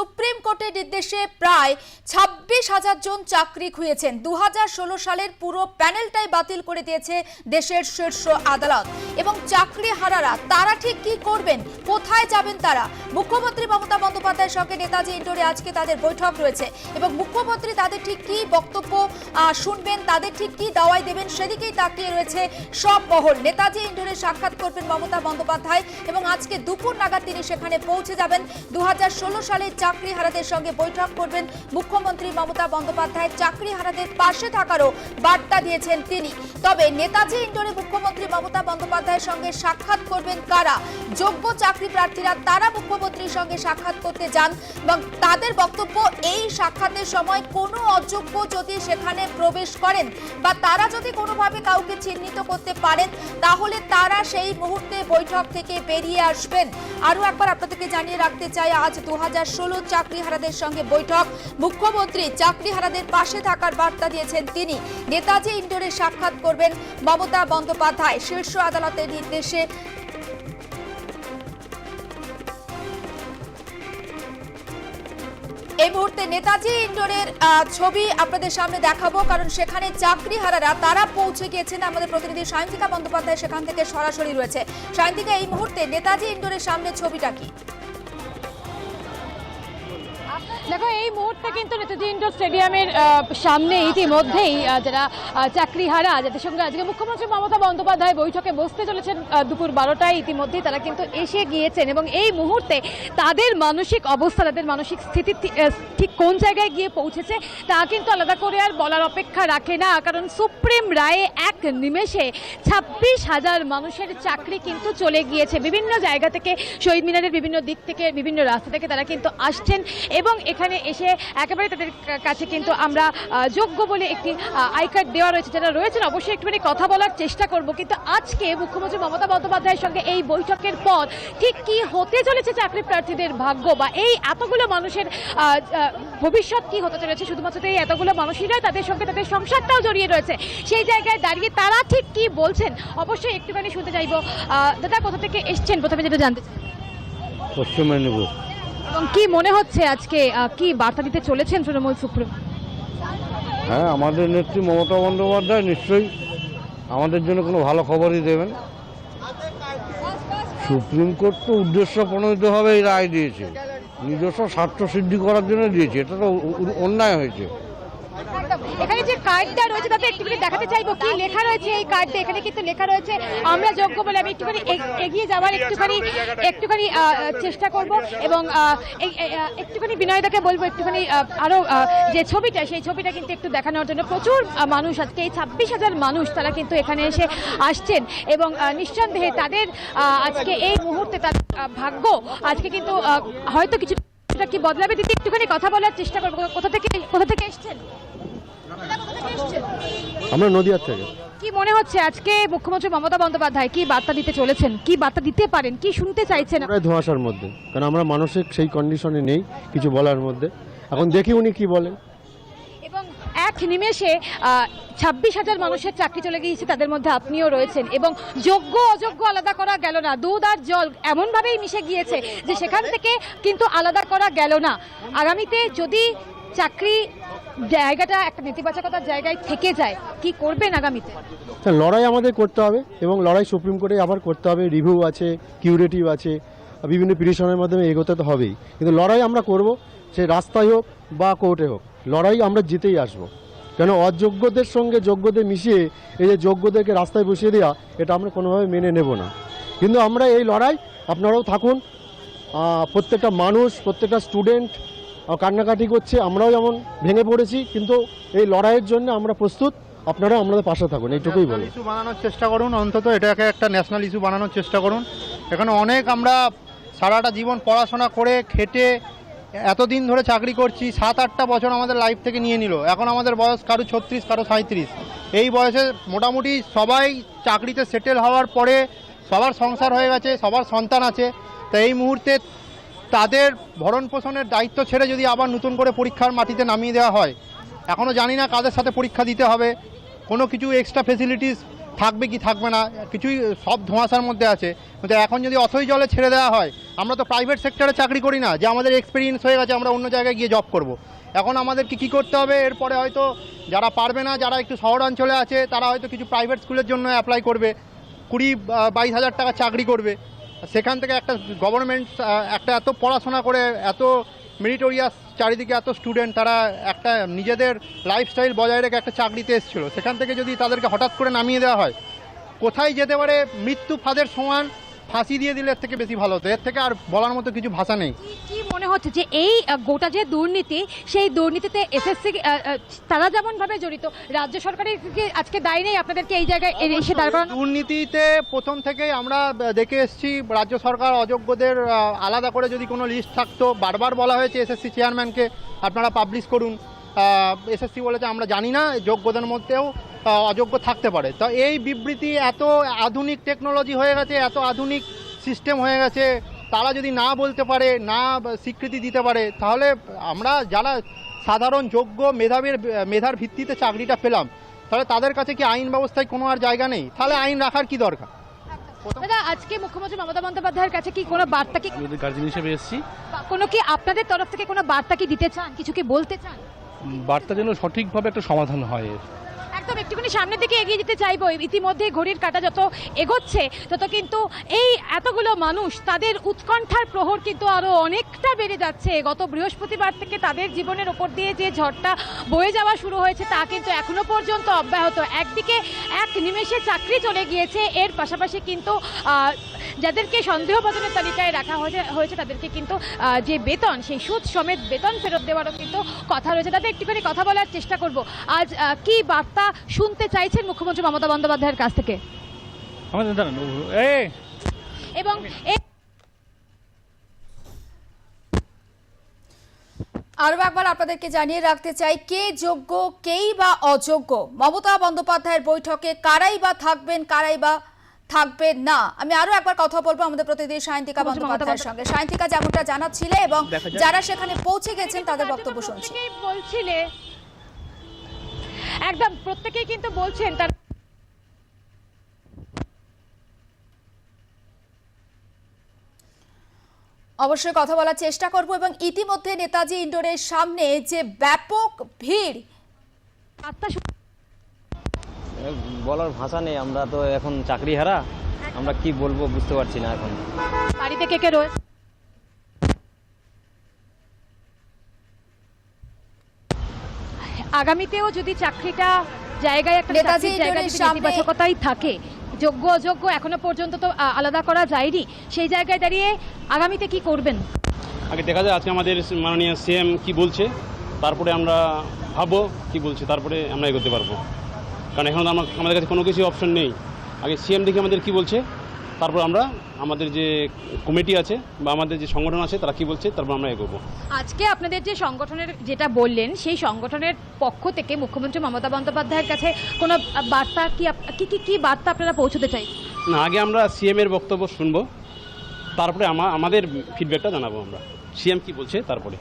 Supreme কোর্টের নির্দেশে প্রায় ছাব্বিশ হাজার জন চাকরি খুঁয়েছেন। দু সালের পুরো প্যানেলটাই বাতিল করে দিয়েছে দেশের শীর্ষ আদালত। এবং চাকরি হারারা, তারা ঠিক কি করবেন? কোথায় যাবেন তারা? মুখ্যমন্ত্রী মমতা বন্দ্যোপাধ্যায়ের সঙ্গে নেতাজি ইন্ডোরে আজকে তাদের বৈঠক রয়েছে। এবং মুখ্যমন্ত্রী তাদের ঠিক কি বক্তব্য শুনবেন, তাদের ঠিক কি দাওয়াই দেবেন সেদিকেই তাকিয়ে রয়েছে সব মহল। নেতাজি ইন্ডোরে সাক্ষাৎ করবেন মমতা বন্দ্যোপাধ্যায় এবং আজকে দুপুর নাগাদ তিনি সেখানে পৌঁছে যাবেন। দু সালে চাকরি হারাদের সঙ্গে বৈঠক করবেন মুখ্যমন্ত্রী মমতা বন্দ্যোপাধ্যায়। চাকরি হারাদের পাশে থাকারও বার্তা দিয়েছেন তিনি। তবে নেতাজি ইন্ডোরে মুখ্যমন্ত্রী মমতা বন্দ্যোপাধ্যায়ের সঙ্গে সাক্ষাৎ করবেন কারা? যোগ্য চাকরি প্রার্থীরা তারা মুখ্যমন্ত্রীর সঙ্গে সাক্ষাৎ করতে যান এবং তাদের বক্তব্য, এই সাক্ষাতের সময় কোনো অযোগ্য যদি সেখানে প্রবেশ করেন বা তারা যদি কোনোভাবে কাউকে চিহ্নিত করতে পারেন, তাহলে তারা সেই মুহূর্তে বৈঠক থেকে বেরিয়ে আসবেন। আরও একবার আপনাদেরকে জানিয়ে রাখতে চাই, আজ দু হাজার ষোলো চাকরিহারাদের সঙ্গে বৈঠক। মুখ্যমন্ত্রী চাকরিহারাদের পাশে থাকার বার্তা দিয়েছেন তিনি। নেতাজি ইন্ডোরে সাক্ষাৎ করবেন মমতা বন্দ্যোপাধ্যায় শীর্ষ আদালতের নির্দেশে। এই মুহূর্তে নেতাজি ইন্ডোরের ছবি আপনাদের সামনে দেখাবো, কারণ সেখানে চাকরি চাকরিহারারা, তারা পৌঁছে গিয়েছেন আমাদের প্রতিনিধি সায়ন্তিকা বন্দ্যোপাধ্যায় সেখান থেকে সরাসরি রয়েছে। সায়ন্তিকা, এই মুহূর্তে নেতাজি ইন্ডোরের সামনে ছবিটা কি? দেখো, এই মুহূর্তে কিন্তু নেতাজি ইন্ডোর স্টেডিয়ামের সামনে ইতিমধ্যেই যারা চাকরিহারা, যাদের সঙ্গে আজকে মুখ্যমন্ত্রী মমতা বন্দ্যোপাধ্যায় বৈঠকে বসতে চলেছেন দুপুর বারোটায় ইতিমধ্যেই তারা কিন্তু এসে গিয়েছেন এবং এই মুহূর্তে তাদের মানসিক অবস্থা, তাদের মানসিক স্থিতি ঠিক কোন জায়গায় গিয়ে পৌঁছেছে, তা কিন্তু আলাদা করে আর বলার অপেক্ষা রাখে না, কারণ সুপ্রিম রায়ে এক নিমেষে ছাব্বিশ হাজার মানুষের চাকরি কিন্তু চলে গিয়েছে। বিভিন্ন জায়গা থেকে, শহীদ মিনারের বিভিন্ন দিক থেকে, বিভিন্ন রাস্তা থেকে তারা কিন্তু আসছেন এবং এখানে এসে একেবারে তাদের কাছে কিন্তু আমরা যোগ্য বলে একটি আই কার্ড দেওয়া রয়েছে। যারা রয়েছেন, অবশ্যই একটুখানি কথা বলার চেষ্টা করব। কিন্তু আজকে মুখ্যমন্ত্রী মমতা বন্দ্যোপাধ্যায়ের সঙ্গে এই বৈঠকের পর ঠিক কি হতে চলেছে চাকরি প্রার্থীদের ভাগ্য বা এই এতগুলো মানুষের ভবিষ্যৎ কি হতে চলেছে? শুধুমাত্র এই এতগুলো মানুষই নয় তাদের সঙ্গে তাদের সংসারটাও জড়িয়ে রয়েছে। সেই জায়গায় দাঁড়িয়ে তারা ঠিক কি বলছেন? অবশ্যই একটুখানি শুনতে চাইব। দাদা, কোথা থেকে এসছেন? প্রথমে যেটা জানতে চাই। পশ্চিম মেদিনীপুর। এবং কি মনে হচ্ছে আজকে কি বার্তা দিতে চলেছেন তৃণমূল সুপ্রিম? হ্যাঁ আমাদের নেত্রী মমতা বন্দ্যোপাধ্যায় নিশ্চয়ই আমাদের জন্য কোনো ভালো খবরই দেবেন। সুপ্রিম কোর্ট তো উদ্দেশ্য প্রণোদিতভাবে এই রায় দিয়েছে। নিজস্ব স্বার্থ সিদ্ধি করার জন্য দিয়েছে, এটা তো অন্যায় হয়েছে। কার্ডটা রয়েছে তাতে একটুখানি দেখাতে চাইব কি? লেখা রয়েছে এই কার্ডে এখানে কিন্তু লেখা রয়েছে আমরা যোগ্য বলে আমি একটুখানি এগিয়ে যাওয়ার একটুখানি একটুখানি চেষ্টা করব এবং একটুখানি বিনয়দাকে বলব একটুখানি আহ, আরও যে ছবিটা সেই ছবিটা কিন্তু একটু দেখানোর জন্য প্রচুর মানুষ আজকে এই ছাব্বিশ হাজার মানুষ তারা কিন্তু এখানে এসে আসছেন এবং নিঃসন্দেহে তাদের আজকে এই মুহূর্তে তাদের ভাগ্য আজকে কিন্তু হয়তো কিছু কি বদলাবে দিদি? একটুখানি কথা বলার চেষ্টা করব। কোথা থেকে কোথা থেকে এসছেন? আমরা নদীয়ার থেকে। কি মনে হচ্ছে আজকে মুখ্যমন্ত্রী মমতা বন্দ্যোপাধ্যায় কি বার্তা দিতে চলেছেন? কি বার্তা দিতে পারেন? কি শুনতে চাইছেন? প্রায় ধোঁয়াশার মধ্যে। কারণ আমরা মানসিক সেই কন্ডিশনে নেই কিছু বলার মধ্যে। এখন দেখি উনি কি বলেন। এবং এক নিমেষে ছাব্বিশ হাজার মানুষের চাকরি চলে গিয়েছে তাদের মধ্যে আপনিও রয়েছেন। এবং যোগ্য অযোগ্য আলাদা করা গেল না। দুধ আর জল এমনভাবেই মিশে গিয়েছে যে সেখান থেকে কিন্তু আলাদা করা গেল না। আগামীতে যদি চাকরি জায়গাটা, একটা নেতিবাচকতার জায়গায় থেকে যায়, কি করবেন আগামীতে? লড়াই আমাদের করতে হবে এবং লড়াই সুপ্রিম কোর্টে আবার করতে হবে। রিভিউ আছে, কিউরেটিভ আছে বিভিন্ন পিটিশনের মাধ্যমে এগোতে তো হবেই। কিন্তু লড়াই আমরা করব, সে রাস্তায় হোক বা কোর্টে হোক। লড়াই আমরা জিতেই আসব। কেন অযোগ্যদের সঙ্গে যোগ্যদের মিশিয়ে এই যে যোগ্যদেরকে রাস্তায় বসিয়ে দেওয়া এটা আমরা কোনোভাবে মেনে নেব না। কিন্তু আমরা এই লড়াই, আপনারাও থাকুন। প্রত্যেকটা মানুষ, প্রত্যেকটা স্টুডেন্ট কান্নাকাটি করছে আমরাও যেমন ভেঙে পড়েছি কিন্তু এই লড়াইয়ের জন্য আমরা প্রস্তুত। আপনারা আমাদের পাশে থাকুন এইটুকুই বলি। ইস্যু বানানোর চেষ্টা করুন অন্তত এটাকে একটা ন্যাশনাল ইস্যু বানানোর চেষ্টা করুন। এখানে অনেক আমরা সারাটা জীবন পড়াশোনা করে খেটে এতদিন ধরে চাকরি করছি সাত আটটা বছর আমাদের লাইফ থেকে নিয়ে নিল। এখন আমাদের বয়স কারও ছত্রিশ কারও সাঁত্রিশ এই বয়সে মোটামুটি সবাই চাকরিতে সেটেল হওয়ার পরে সবার সংসার হয়ে গেছে সবার সন্তান আছে। তো এই মুহূর্তে তাদের ভরণ পোষণের দায়িত্ব ছেড়ে যদি আবার নতুন করে পরীক্ষার মাটিতে নামিয়ে দেওয়া হয় এখনও জানি না কাদের সাথে পরীক্ষা দিতে হবে, কোনো কিছু এক্সট্রা ফেসিলিটিস থাকবে কি থাকবে না, কিছুই সব ধোঁয়াশার মধ্যে আছে কিন্তু এখন যদি অথই জলে ছেড়ে দেওয়া হয়, আমরা তো প্রাইভেট সেক্টরে চাকরি করি না, যে আমাদের এক্সপিরিয়েন্স হয়ে গেছে, আমরা অন্য জায়গায় গিয়ে জব করব। এখন আমাদেরকে কী করতে হবে, এরপরে হয়তো যারা পারবে না, যারা একটু শহরাঞ্চলে আছে, তারা হয়তো কিছু প্রাইভেট স্কুলের জন্য অ্যাপ্লাই করবে, কুড়ি বাইশ হাজার টাকা চাকরি করবে সেখান থেকে একটা গভর্নমেন্ট একটা এত পড়াশোনা করে, এত মেরিটোরিয়াস চারিদিকে এত স্টুডেন্ট তারা একটা নিজেদের লাইফস্টাইল বজায় রেখে একটা চাকরিতে এসেছিল। সেখান থেকে যদি তাদেরকে হঠাৎ করে নামিয়ে দেওয়া হয়, কোথায় যেতে পারে মৃত্যু ফাঁদের সমান ফাঁসি দিয়ে দিলে এর থেকে বেশি ভালো হতো। এর থেকে আর বলার মতো কিছু ভাষা নেই। কি মনে হচ্ছে যে এই গোটা যে দুর্নীতি সেই দুর্নীতিতে এসএসসি তারা যেমন ভাবে জড়িত রাজ্য সরকারের কি আজকে দায় নেই আপনাদেরকে এই জায়গায় এসে দাঁড় করানো? দুর্নীতিতে প্রথম থেকেই আমরা দেখে এসেছি রাজ্য সরকার অযোগ্যদের আলাদা করে যদি কোনো লিস্ট থাকতো বারবার বলা হয়েছে এসএসসি চেয়ারম্যানকে আপনারা পাবলিশ করুন। এসএসসি বলেছে আমরা জানি না যোগ্যদের মধ্যেও অযোগ্য থাকতে পারে। তো এই বিবৃতি এত আধুনিক টেকনোলজি হয়ে গেছে এত আধুনিক সিস্টেম হয়ে গেছে তারা যদি না বলতে পারে না স্বীকৃতি দিতে পারে তাহলে আমরা যারা সাধারণ যোগ্য মেধাবীর মেধার ভিত্তিতে চাকরিটা পেলাম তাহলে তাদের কাছে কি আইন ব্যবস্থায় কোনো আর জায়গা নেই? তাহলে আইন রাখার কি দরকার? দাদা আজকে মুখ্যমন্ত্রী মমতা বন্দ্যোপাধ্যায়ের কাছে কি কোনো বার্তা কি গার্জেন হিসেবে এসেছি। কোনো কি আপনাদের তরফ থেকে কোনো বার্তা কি দিতে চান? কিছু কি বলতে চান? বার্তা যেন সঠিকভাবে একটা সমাধান হয়। একদম, একটুখানি সামনের দিকে এগিয়ে যেতে চাইব। ইতিমধ্যে ঘড়ির কাঁটা যত এগোচ্ছে, তত কিন্তু এই এতগুলো মানুষ, তাদের উৎকণ্ঠার প্রহর কিন্তু আরও অনেকটা বেড়ে যাচ্ছে। গত বৃহস্পতিবার থেকে তাদের জীবনের ওপর দিয়ে যে ঝড়টা বয়ে যাওয়া শুরু হয়েছে, তা কিন্তু এখনও পর্যন্ত অব্যাহত। একদিকে এক নিমেষে চাকরি চলে গিয়েছে, এর পাশাপাশি কিন্তু যাদেরকে সন্দেহভাজনের তালিকায় রাখা হয়েছে হয়েছে তাদেরকে কিন্তু আহ, যে বেতন সেই সুদ সমেত বেতন ফেরত দেওয়ারও কিন্তু কথা রয়েছে। তাদের একটুখানি কথা বলার চেষ্টা করব। আজ কি বার্তা শুনতে চাইছেন মুখ্যমন্ত্রী মমতা বন্দ্যোপাধ্যায়ের কাছ থেকে? আমাদের দাঁড়ান এ! এবং আরও একবার আপনাদেরকে জানিয়ে রাখতে চাই কে যোগ্য কেই বা অযোগ্য? মমতা বন্দ্যোপাধ্যায়ের বৈঠকে কারাই বা থাকবেন কারাই বা থাকবেন না। আমি আরও একবার কথা বলব আমাদের প্রতিনিধি সায়ন্তিকা বন্দ্যোপাধ্যায়ের সঙ্গে। সায়ন্তিকা যেমনটা জানাচ্ছিলে এবং যারা সেখানে পৌঁছে গেছেন তাদের বক্তব্য শুনছি। বলছিলে একদম প্রত্যেকেই কিন্তু বলছেন তার অবশ্যই কথা বলার চেষ্টা করব এবং ইতিমধ্যে নেতাজি ইন্ডোরের সামনে যে ব্যাপক ভিড় শুন- বলার ভাষা নেই আমরা তো এখন চাকরি হারা আমরা কি বলব বুঝতে পারছি না এখন। বাড়িতে কে কে রয়েছে আগামীতেও যদি চাকরিটা জায়গায় একটা নেতাজি চাকরির জায়গায় যদি নেতিবাচকতাই থাকে যোগ্য অযোগ্য এখনও পর্যন্ত তো আলাদা করা যায়নি সেই জায়গায় দাঁড়িয়ে আগামীতে কি করবেন? আগে দেখা যায় আজকে আমাদের মাননীয় সিএম কি বলছে তারপরে আমরা ভাববো কি বলছে তারপরে আমরা এগোতে পারব। কারণ এখন আমার- আমাদের কাছে কোনো কিছু অপশন নেই। আগে সিএম দেখে আমাদের কি বলছে তারপর আমরা আমাদের যে কমিটি আছে বা আমাদের যে সংগঠন আছে তারা কি বলছে তারপর আমরা এগোবো। আজকে আপনাদের যে সংগঠনের যেটা বললেন সেই সংগঠনের পক্ষ থেকে মুখ্যমন্ত্রী মমতা বন্দ্যোপাধ্যায়ের কাছে কোনো বার্তা কি কি কি কি বার্তা আপনারা পৌঁছতে চাই? না আগে আমরা সিএম এর বক্তব্য শুনব তারপরে আমা- আমাদের ফিডব্যাকটা জানাব আমরা। সিএম কি বলছে তারপরে।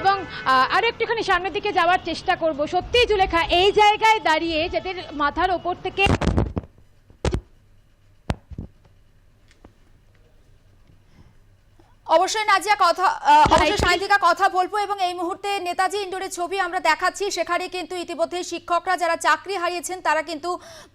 এবং আরও আরও একটুখানি সামনের দিকে যাওয়ার চেষ্টা করব সত্যিই জুলেখা, এই জায়গায় দাঁড়িয়ে যাদের মাথার ওপর থেকে অবশ্যই নাজিয়া কথা অবশ্যই সাহিত্যিকা কথা বলব এবং এই মুহূর্তে নেতাজি ইন্ডোরের ছবি আমরা দেখাচ্ছি সেখানে কিন্তু ইতিমধ্যে শিক্ষকরা যারা চাকরি হারিয়েছেন তারা কিন্তু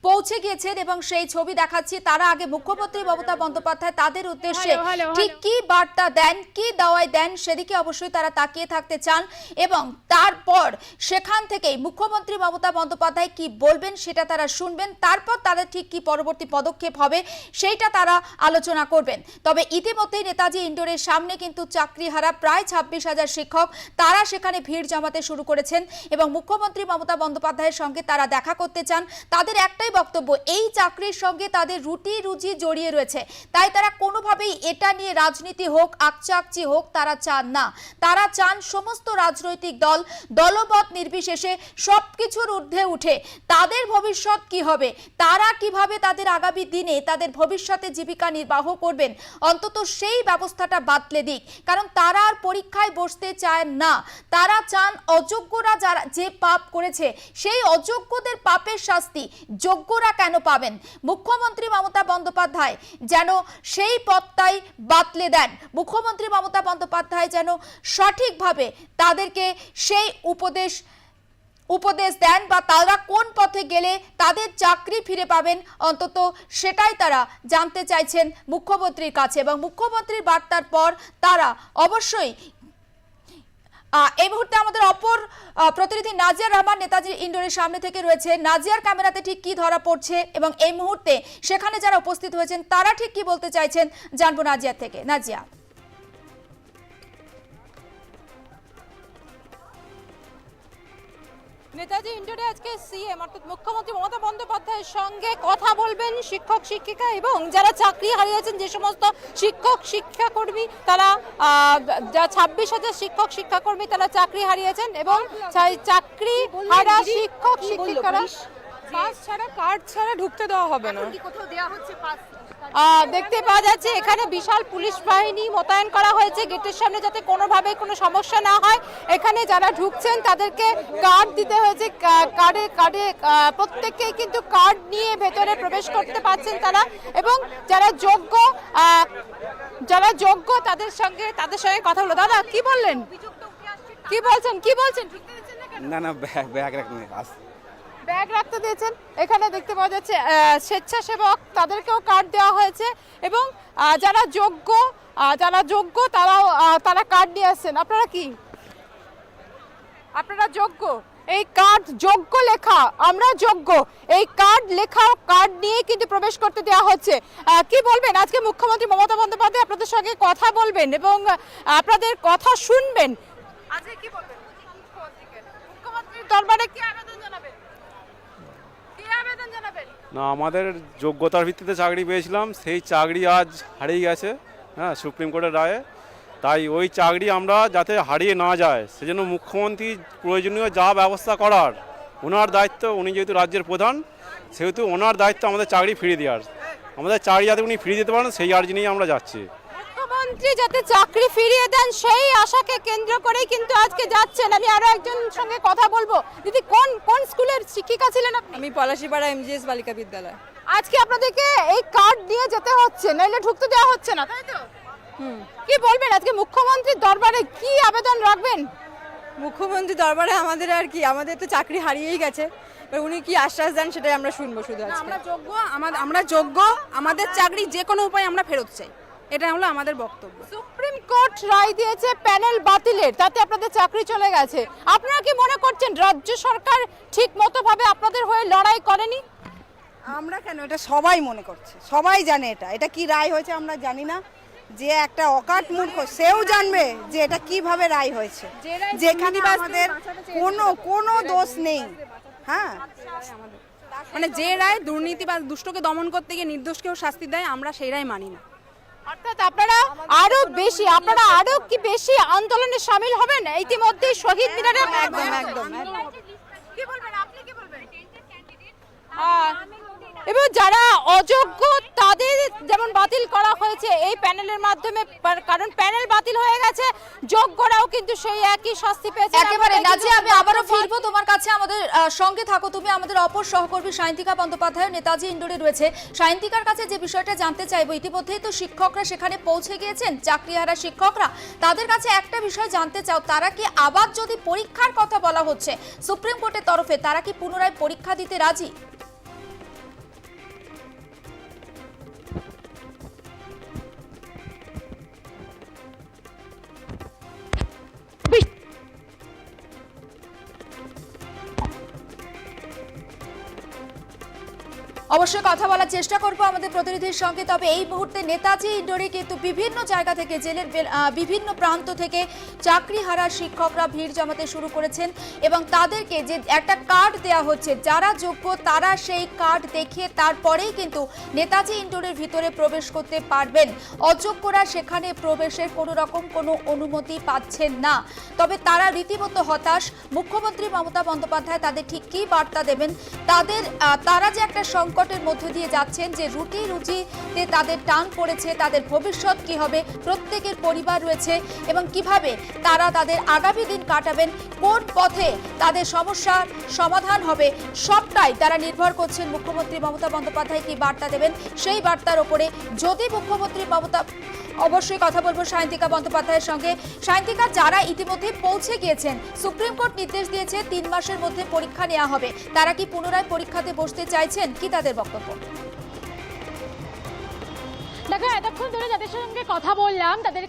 পৌঁছে গিয়েছেন এবং সেই ছবি দেখাচ্ছি। তারা আগে মুখ্যমন্ত্রী মমতা বন্দ্যোপাধ্যায় তাদের উদ্দেশ্যে ঠিক কি বার্তা দেন কি দাওয়াই দেন সেদিকে অবশ্যই তারা তাকিয়ে থাকতে চান এবং তারপর সেখান থেকেই মুখ্যমন্ত্রী মমতা বন্দ্যোপাধ্যায় কি বলবেন সেটা তারা শুনবেন তারপর তাদের ঠিক কি পরবর্তী পদক্ষেপ হবে সেইটা তারা আলোচনা করবেন। তবে ইতিমধ্যেই নেতাজি ইন্ডোরের সামনে কিন্তু চাকরিহারা প্রায় ছাব্বিশ হাজার শিক্ষক, তারা সেখানে ভিড় জমাতে শুরু করেছেন এবং মুখ্যমন্ত্রী মমতা বন্দ্যোপাধ্যায়ের সঙ্গে তারা দেখা করতে চান। তাদের একটাই বক্তব্য, এই চাকরির সঙ্গে তাদের রুটি রুজি জড়িয়ে রয়েছে। তাই তারা কোনোভাবেই এটা নিয়ে রাজনীতি হোক, আকচাকচি হোক, তারা চান না। তারা চান সমস্ত রাজনৈতিক দল দলবৎ নির্বিশেষে সব কিছুর ঊর্ধ্বে উঠে। তাদের ভবিষ্যৎ কি হবে? তারা কীভাবে তাদের আগামী দিনে তাদের ভবিষ্যতে জীবিকা নির্বাহ করবেন? অন্তত সেই ব্যবস্থাটা বাতলে দিক কারণ তারা আর পরীক্ষায় বসতে চায় না। তারা চান অযোগ্যরা যারা, যে পাপ করেছে, সেই অযোগ্যদের পাপের শাস্তি যোগ্যরা কেন পাবেন? মুখ্যমন্ত্রী মমতা বন্দ্যোপাধ্যায় যেন সেই পথটাই বাতলে দেন। মুখ্যমন্ত্রী মমতা বন্দ্যোপাধ্যায় যেন সঠিকভাবে তাদেরকে সেই উপদেশ উপদেশ দেন বা তারা কোন পথে গেলে তাদের চাকরি ফিরে পাবেন, অন্তত সেটাই তারা জানতে চাইছেন মুখ্যমন্ত্রীর কাছে এবং মুখ্যমন্ত্রীর বার্তার পর তারা অবশ্যই এই মুহূর্তে আমাদের অপর প্রতিনিধি নাজিয়া রহমান নেতাজি ইন্ডোরের সামনে থেকে রয়েছে। নাজিয়ার ক্যামেরাতে ঠিক কি ধরা পড়ছে এবং এই মুহূর্তে সেখানে যারা উপস্থিত হয়েছেন, তারা ঠিক কি বলতে চাইছেন, জানব নাজিয়ার থেকে। নাজিয়া। নেতাজি ইন্ডোরে আজকে সিএম অর্থাৎ মুখ্যমন্ত্রী মমতা বন্দ্যোপাধ্যায়ের সঙ্গে কথা বলবেন শিক্ষক শিক্ষিকা এবং যারা চাকরি হারিয়েছেন যে সমস্ত শিক্ষক শিক্ষাকর্মী তারা যা ছাব্বিশ হাজার শিক্ষক শিক্ষাকর্মী তারা চাকরি হারিয়েছেন এবং চাকরি হারা শিক্ষক শিক্ষিকারা পাস ছাড়া কার্ড ছাড়া ঢুকতে দেওয়া হবে না। আহ, দেখতে পাওয়া যাচ্ছে এখানে বিশাল পুলিশ বাহিনী মোতায়েন করা হয়েছে। গেটের সামনে যাতে কোনোভাবে কোনো সমস্যা না হয়। এখানে যারা ঢুকছেন, তাদেরকে কার্ড দিতে হয়েছে। কার্ডে কার্ডে প্রত্যেককেই কিন্তু কার্ড নিয়ে ভেতরে প্রবেশ করতে পারছেন তারা। এবং যারা যোগ্য যারা যোগ্য, তাদের সঙ্গে তাদের সঙ্গে কথা হলো দাদা, কি বললেন? কি বলছেন? কি বলছেন? না না ব্যাগ ব্যাগ ব্যাগ রাখতে দিয়েছেন। এখানে দেখতে পাওয়া যাচ্ছে স্বেচ্ছাসেবক তাদেরকেও কার্ড দেওয়া হয়েছে এবং যারা যোগ্য যারা যোগ্য তারাও তারা কার্ড নিয়ে আসছেন। আপনারা কি? আপনারা যোগ্য? এই কার্ড যোগ্য লেখা আমরা যোগ্য। এই কার্ড লেখা কার্ড নিয়ে কিন্তু প্রবেশ করতে দেওয়া হচ্ছে। কি বলবেন? আজকে মুখ্যমন্ত্রী মমতা বন্দ্যোপাধ্যায় আপনাদের সঙ্গে কথা বলবেন এবং আপনাদের কথা শুনবেন। আজকে কি বলবেন? মুখ্যমন্ত্রীর দরবারে কি আবেদন জানাবেন? না, আমাদের যোগ্যতার ভিত্তিতে চাকরি পেয়েছিলাম, সেই চাকরি আজ হারিয়ে গেছে হ্যাঁ সুপ্রিম কোর্টের রায়ে। তাই ওই চাকরি আমরা যাতে হারিয়ে না যায়, সেজন্য মুখ্যমন্ত্রী প্রয়োজনীয় যা ব্যবস্থা করার, ওনার দায়িত্ব, উনি যেহেতু রাজ্যের প্রধান, সেহেতু ওনার দায়িত্ব আমাদের চাকরি ফিরিয়ে দেওয়ার। আমাদের চাকরি যাতে উনি ফিরিয়ে দিতে পারেন, সেই আর্জি নিয়ে আমরা যাচ্ছি। মুখ্যমন্ত্রী যাতে চাকরি ফিরিয়ে দেন সেই আশাকে কেন্দ্র করেই কিন্তু আজকে যাচ্ছেন। আমি আরও একজন সঙ্গে কথা বলব। দিদি কোন কোন স্কুলের শিক্ষিকা ছিলেন আপনি? আমি পলাশিপাড়া এমজিএস বালিকা বিদ্যালয়। আজকে আপনাদেরকে এই কার্ড নিয়ে যেতে হচ্ছে নাইলে ঢুকতে দেওয়া হচ্ছে না তাই তো? কি বলবেন? আজকে মুখ্যমন্ত্রীর দরবারে কি আবেদন রাখবেন? মুখ্যমন্ত্রী দরবারে আমাদের আর কি আমাদের তো চাকরি হারিয়েই গেছে। উনি কি আশ্বাস দেন সেটাই আমরা শুনব শুধু আমরা যোগ্য আমাদের আমরা যোগ্য আমাদের চাকরি যে কোনো উপায়ে আমরা ফেরত চাই। এটা হলো আমাদের বক্তব্য। সুপ্রিম কোর্ট রায় দিয়েছে প্যানেল বাতিলের তাতে আপনাদের চাকরি চলে গেছে। আপনারা কি মনে করছেন রাজ্য সরকার ঠিক মতো ভাবে আপনাদের হয়ে লড়াই করেনি? আমরা কেন? এটা সবাই মনে করছে সবাই জানে এটা। এটা কি রায় হয়েছে আমরা জানি না। যে একটা অকাট মূর্খ সেও জানবে যে এটা কীভাবে রায় হয়েছে। যেখানে আমাদের কোনো কোনো দোষ নেই। হ্যাঁ? মানে যে রায় দুর্নীতি বা দুষ্টকে দমন করতে গিয়ে নির্দোষকেও শাস্তি দেয় আমরা সেই রায় মানি না। অর্থাৎ আপনারা আরও বেশি আপনারা আরও কি বেশি আন্দোলনে সামিল হবেন? ইতিমধ্যে শহীদ মিনারে একদম একদম কি বলবেন? আপনি কি বলবেন? এবং যারা অযোগ্য তাদের যেমন বাতিল করা হয়েছে এই প্যানেলের মাধ্যমে কারণ প্যানেল বাতিল হয়ে গেছে যোগ্যরাও কিন্তু সেই একই শাস্তি পেয়েছে। একেবারে নাজিয়া আমি আবারও ফিরবো তোমার কাছে আমাদের সঙ্গে থাকো তুমি আমাদের অপর সহকর্মী সায়ন্তিকা বন্দ্যোপাধ্যায় নেতাজি ইন্ডোরে রয়েছে। সায়ন্তিকার কাছে যে বিষয়টা জানতে চাইব ইতিমধ্যেই তো শিক্ষকরা সেখানে পৌঁছে গিয়েছেন চাকরিহারা শিক্ষকরা। তাদের কাছে একটা বিষয় জানতে চাও তারা কি আবার যদি পরীক্ষার কথা বলা হচ্ছে সুপ্রিম কোর্টের তরফে তারা কি পুনরায় পরীক্ষা দিতে রাজি? অবশ্যই কথা বলার চেষ্টা করব আমাদের প্রতিনিধির সঙ্গে। তবে এই মুহূর্তে নেতাজি ইন্ডোরে কিন্তু বিভিন্ন জায়গা থেকে জেলের বিভিন্ন প্রান্ত থেকে চাকরি হারা শিক্ষকরা ভিড় জমাতে শুরু করেছেন এবং তাদেরকে যে একটা কার্ড দেওয়া হচ্ছে, যারা যোগ্য তারা সেই কার্ড দেখিয়ে তারপরেই কিন্তু নেতাজি ইন্ডোরের ভিতরে প্রবেশ করতে পারবেন। অযোগ্যরা সেখানে প্রবেশের কোনো রকম কোনো অনুমতি পাচ্ছেন না। তবে তারা রীতিমতো হতাশ। মুখ্যমন্ত্রী মমতা বন্দ্যোপাধ্যায় তাদের ঠিক কী বার্তা দেবেন? তাদের তারা যে একটা সংকেত সংকটের মধ্য দিয়ে যাচ্ছেন যে রুটি রুজিতে তাদের টান পড়েছে, তাদের ভবিষ্যৎ কি হবে, প্রত্যেকের পরিবার রয়েছে এবং কীভাবে তারা তাদের আগামী দিন কাটাবেন, কোন পথে তাদের সমস্যার সমাধান হবে, সবটাই তারা নির্ভর করছেন মুখ্যমন্ত্রী মমতা বন্দ্যোপাধ্যায় কি বার্তা দেবেন, সেই বার্তার ওপরে যদি মুখ্যমন্ত্রী মমতা, অবশ্যই কথা বলব সায়ন্তিকা বন্দ্যোপাধ্যায়ের সঙ্গে। সায়ন্তিকা, যারা ইতিমধ্যে পৌঁছে গিয়েছেন, সুপ্রিম কোর্ট নির্দেশ দিয়েছে তিন মাসের মধ্যে পরীক্ষা নেওয়া হবে। তারা কি পুনরায় পরীক্ষাতে বসতে চাইছেন? কি তাদের বক্তব্য। দেখো, এতক্ষণ ধরে যাদের সঙ্গে কথা বললাম, তাদের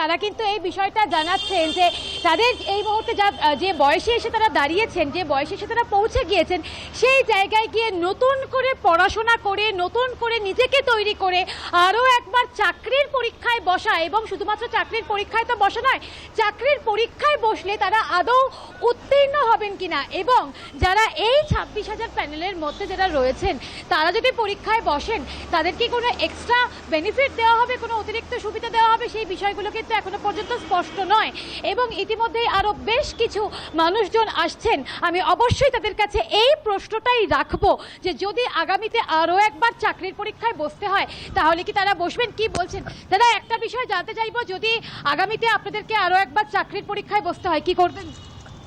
তারা কিন্তু এই বিষয়টা জানাচ্ছেন যে তাদের এই মুহূর্তে যা যে বয়সে এসে তারা দাঁড়িয়েছেন, যে বয়সে এসে তারা পৌঁছে গিয়েছেন, সেই জায়গায় গিয়ে নতুন করে পড়াশোনা করে, নতুন করে নিজেকে তৈরি করে আরও একবার চাকরির পরীক্ষায় বসা এবং শুধুমাত্র চাকরির পরীক্ষায় তো বসা নয়, চাকরির পরীক্ষায় বসলে তারা আদৌ উত্তীর্ণ হবেন কিনা এবং যারা এই ছাব্বিশ হাজার প্যানেলের মধ্যে যারা রয়েছেন, তারা যদি পরীক্ষায় বসেন, তাদের কি কোনো এক্সট্রা বেনিফিট দেওয়া হবে কোনো অতিরিক্ত সুবিধা দেওয়া হবে সেই বিষয়গুলো কিন্তু এখনও পর্যন্ত স্পষ্ট নয়। এবং ইতিমধ্যেই আরও বেশ কিছু মানুষজন আসছেন। আমি অবশ্যই তাদের কাছে এই প্রশ্নটাই রাখব যে যদি আগামীতে আরও একবার চাকরির পরীক্ষায় বসতে হয় তাহলে কি তারা বসবেন? কি বলছেন? দাদা একটা বিষয় জানতে চাইব যদি আগামীতে আপনাদেরকে আরও একবার চাকরির পরীক্ষায় বসতে হয় কি করবেন?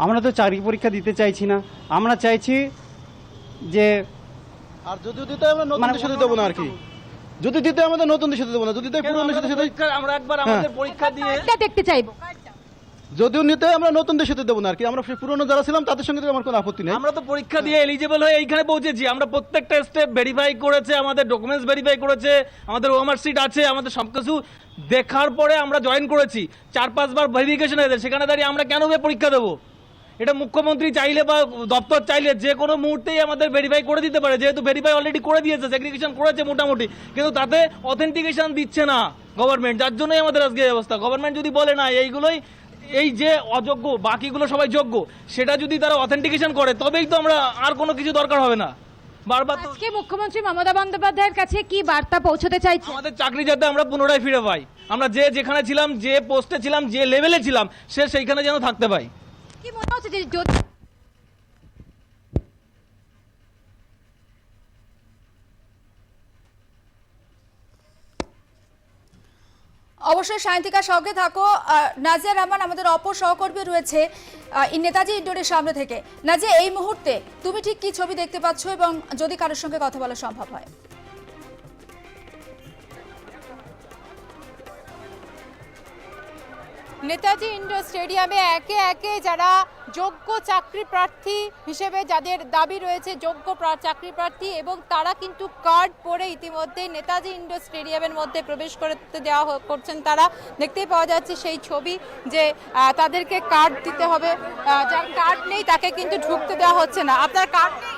আমরা তো চাকরি পরীক্ষা দিতে চাইছি না। আমরা চাইছি যে আর যদি দিতে আমরা নতুন দেশে দেবো না আর কি। যদি দিতে আমাদের নতুন দেশে দেবো না যদি দেয় পুরনো দেশে দেশে আমরা একবার আমাদের পরীক্ষা দিয়ে দেখতে চাইব। যদিও নিতে আমরা নতুন দেশে দেবো না আর কি। আমরা পুরনো যারা ছিলাম তাদের সঙ্গে তো আমার কোনো আপত্তি নেই। আমরা তো পরীক্ষা দিয়ে এলিজিবল হয়ে এইখানে পৌঁছেছি। আমরা প্রত্যেকটা স্টেপ ভেরিফাই করেছে আমাদের ডকুমেন্টস ভেরিফাই করেছে আমাদের ওমার সিট আছে আমাদের সব কিছু দেখার পরে আমরা জয়েন করেছি। চার পাঁচবার ভেরিফিকেশন হয়েছে সেখানে দাঁড়িয়ে আমরা কেন পরীক্ষা দেবো? এটা মুখ্যমন্ত্রী চাইলে বা দপ্তর চাইলে যে কোনো মুহূর্তেই আমাদের ভেরিফাই করে দিতে পারে যেহেতু ভেরিফাই অলরেডি করে দিয়েছে সেগ্রিগেশন করেছে মোটামুটি কিন্তু তাতে অথেন্টিকেশন দিচ্ছে না গভর্নমেন্ট যার জন্যই আমাদের আজকে অবস্থা। গভর্নমেন্ট যদি বলে না এইগুলোই এই যে অযোগ্য বাকিগুলো সবাই যোগ্য সেটা যদি তারা অথেন্টিকেশন করে তবেই তো আমরা আর কোনো কিছু দরকার হবে না। বারবার আজকে মুখ্যমন্ত্রী মমতা বন্দ্যোপাধ্যায়ের কাছে কি বার্তা পৌঁছতে চাইছে? আমাদের চাকরি যাতে আমরা পুনরায় ফিরে পাই। আমরা যে যেখানে ছিলাম যে পোস্টে ছিলাম যে লেভেলে ছিলাম সে সেইখানে যেন থাকতে পাই। কি মনে হচ্ছে যে যদি অবশ্যই সায়ন্তিকার সঙ্গে থাকো। নাজিয়া রহমান আমাদের অপর সহকর্মী রয়েছে নেতাজি ইন্ডোরের সামনে থেকে। নাজিয়া, এই মুহূর্তে তুমি ঠিক কি ছবি দেখতে পাচ্ছ এবং যদি কারোর সঙ্গে কথা বলা সম্ভব হয়? নেতাজি ইন্ডোর স্টেডিয়ামে একে একে যারা যোগ্য চাকরি প্রার্থী হিসেবে যাদের দাবি রয়েছে, যোগ্য চাকরি প্রার্থী এবং তারা কিন্তু কার্ড পরে ইতিমধ্যে নেতাজি ইন্ডোর স্টেডিয়ামের মধ্যে প্রবেশ করতে দেওয়া করছেন তারা। দেখতেই পাওয়া যাচ্ছে সেই ছবি যে তাদেরকে কার্ড দিতে হবে। যার কার্ড নেই তাকে কিন্তু ঢুকতে দেওয়া হচ্ছে না। আপনার কার্ড নেই?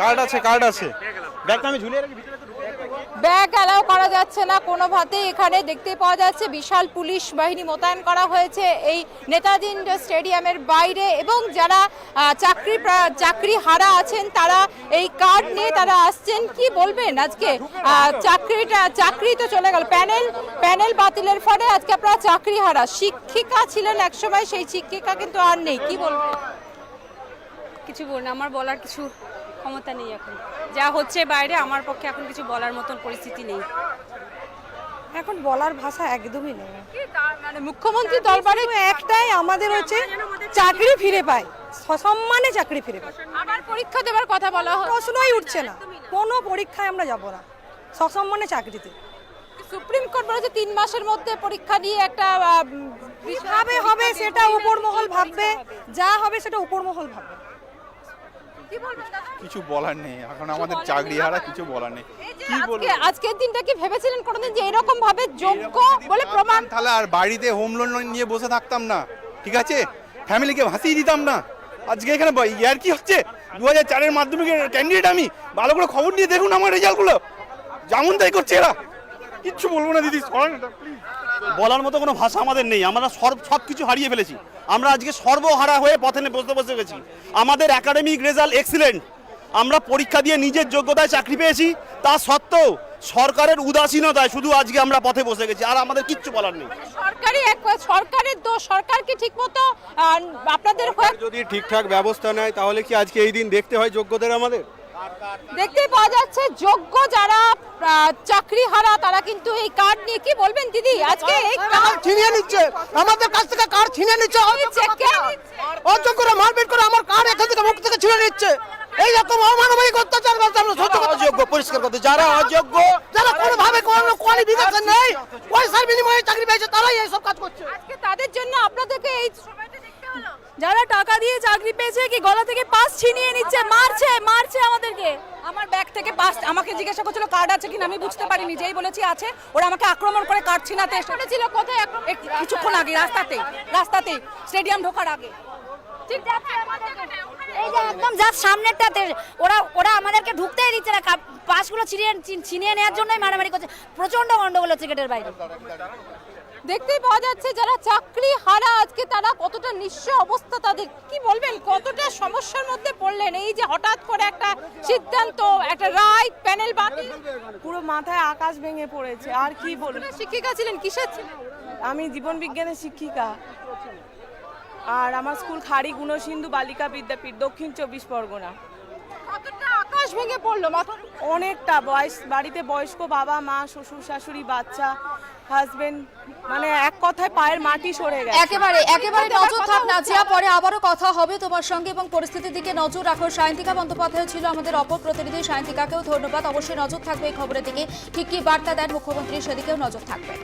কার্ড আছে কার্ড আছে। ব্যাগটা আমি ঝুলিয়ে রাখি ব্যাগ অ্যালাউ করা যাচ্ছে না। কোনোভাবেই এখানে দেখতে পাওয়া যাচ্ছে বিশাল পুলিশ বাহিনী মোতায়েন করা হয়েছে এই নেতাজি স্টেডিয়ামের বাইরে এবং যারা চাকরি চাকরি হারা আছেন তারা এই কার্ড নিয়ে তারা আসছেন। কি বলবেন আজকে? চাকরিটা, চাকরি তো চলে গেল। প্যানেল প্যানেল বাতিলের ফলে আজকে আপনারা চাকরি হারা। শিক্ষিকা ছিলেন একসময়, সেই শিক্ষিকা কিন্তু আর নেই। কি বলবেন? কিছু বল না আমার বলার কিছু ক্ষমতা নেই এখন। যা হচ্ছে বাইরে আমার পক্ষে এখন কিছু বলার মতন পরিস্থিতি নেই। এখন বলার ভাষা একদমই নেই। মানে মুখ্যমন্ত্রী দরবারে একটাই আমাদের হচ্ছে চাকরি ফিরে পায় সসম্মানে চাকরি ফিরে পায়। আবার পরীক্ষা দেওয়ার কথা বলা হয় প্রশ্নই উঠছে না। কোনো পরীক্ষায় আমরা যাব না। সসম্মানে চাকরিতে সুপ্রিম কোর্ট বলেছে তিন মাসের মধ্যে পরীক্ষা দিয়ে একটা কীভাবে হবে সেটা উপর মহল ভাববে যা হবে সেটা উপর মহল ভাববে। কিছু বলার নেই। এখন আমাদের চাকরি হারা কিছু বলার নেই। কি বলব? আজকের দিনটা কি ভেবেছিলেন কোনোদিন যে এরকম ভাবে যোগ্য বলে প্রমাণ তাহলে আর বাড়িতে হোম লোন নিয়ে বসে থাকতাম না। ঠিক আছে? ফ্যামিলিকে ভাসিয়ে দিতাম না। আজকে এখানে ইয়ার কি হচ্ছে? দু হাজার চারের মাধ্যমিকের ক্যান্ডিডেট আমি। ভালো করে খবর নিয়ে দেখুন আমার রেজাল্টগুলো যেমন তাই করছে এরা। কিচ্ছু বলব না দিদি সরেন এটা, please। বলার মতো কোনো ভাষা আমাদের নেই। আমরা সর্ব সব কিছু হারিয়ে ফেলেছি। আমরা আজকে সর্বহারা হয়ে পথে বসতে বসে গেছি। আমাদের একাডেমিক রেজাল্ট এক্সিলেন্ট আমরা পরীক্ষা দিয়ে নিজের যোগ্যতায় চাকরি পেয়েছি। তা সত্ত্বেও সরকারের উদাসীনতায় শুধু আজকে আমরা পথে বসে গেছি। আর আমাদের কিচ্ছু বলার নেই। সরকারি এক সরকারের দোষ। সরকার কি ঠিক মতো আপনাদের যদি ঠিকঠাক ব্যবস্থা নেয় তাহলে কি আজকে এই দিন দেখতে হয় যোগ্যদের আমাদের? দেখতেই পাওয়া যাচ্ছে যোগ্য যারা চাকরি হারা তারা কিন্তু এই কার্ড নিয়ে কি বলবেন দিদি? আজকে এই কার্ড ছিনিয়ে নিচ্ছে? আমাদের কাছ থেকে কার্ড ছিনিয়ে নিচ্ছে? অযোগ্যরা মারপিট করে আমার কার্ড এখান থেকে মুখ থেকে ছিনিয়ে নিচ্ছে। এই রকম অমানবিক অত্যাচার করতে আমরা সহ্য করতে অযোগ্য পরিষ্কার করতে যারা অযোগ্য যারা কোনোভাবে কোনো কোয়ালিফিকেশন নেই পয়সার বিনিময়ে চাকরি পেয়েছে তারাই এইসব কাজ করছে। আজকে তাদের জন্য আপনাদেরকে এই দেখতে যারা টাকা দিয়ে চাকরি পেয়েছে কি গলা থেকে পাস ছিনিয়ে নিচ্ছে? মারছে মারছে আমাদেরকে। আমার ব্যাগ থেকে পাস আমাকে জিজ্ঞাসা করছিল কার্ড আছে কিনা? আমি বুঝতে পারিনি যেই বলেছি আছে ওরা আমাকে আক্রমণ করে কার্ড ছিনাতে এসে ছিল কোথায়? কিছুক্ষণ আগে রাস্তাতে রাস্তাতে স্টেডিয়াম ঢোকার আগে। ঠিক এই যে একদম জাস্ট সামনেরটাতে ওরা ওরা আমাদেরকে ঢুকতেই দিচ্ছে না পাসগুলো ছিনিয়ে ছিনিয়ে নেওয়ার জন্যই মারামারি করছে। প্রচণ্ড গন্ডগোল হচ্ছে গেটের বাইরে। দেখতেই পাওয়া যাচ্ছে যারা চাকরি হারা আজকে তারা কতটা নিঃস্ব অবস্থা তাদের। কি বলবেন? কতটা সমস্যার মধ্যে পড়লেন? এই যে হঠাৎ করে একটা সিদ্ধান্ত একটা রায় প্যানেল বাতিল। পুরো মাথায় আকাশ ভেঙে পড়েছে আর কি বলব? শিক্ষিকা ছিলেন কিসের ছিলেন? আমি জীবন বিজ্ঞানের শিক্ষিকা। আর আমার স্কুল খাড়ি গুণসিন্ধু বালিকা বিদ্যাপীঠ দক্ষিণ চব্বিশ পরগনা। কতটা আকাশ ভেঙে পড়ল মাথা অনেকটা বয়স বাড়িতে বয়স্ক বাবা মা শ্বশুর শাশুড়ি বাচ্চা হাজবেন্ড মানে এক কথায় পায়ের মাটি সরে গেছে। একেবারে একেবারে নজর থাক নাজিয়া পরে আবারও কথা হবে তোমার সঙ্গে এবং পরিস্থিতির দিকে নজর রাখো। সায়ন্তিকা বন্দ্যোপাধ্যায় ছিল আমাদের অপর প্রতিনিধি। সায়ন্তিকাকেও ধন্যবাদ। অবশ্যই নজর থাকবে এই খবরের দিকে। ঠিক কি বার্তা দেন মুখ্যমন্ত্রী সেদিকেও নজর থাকবে।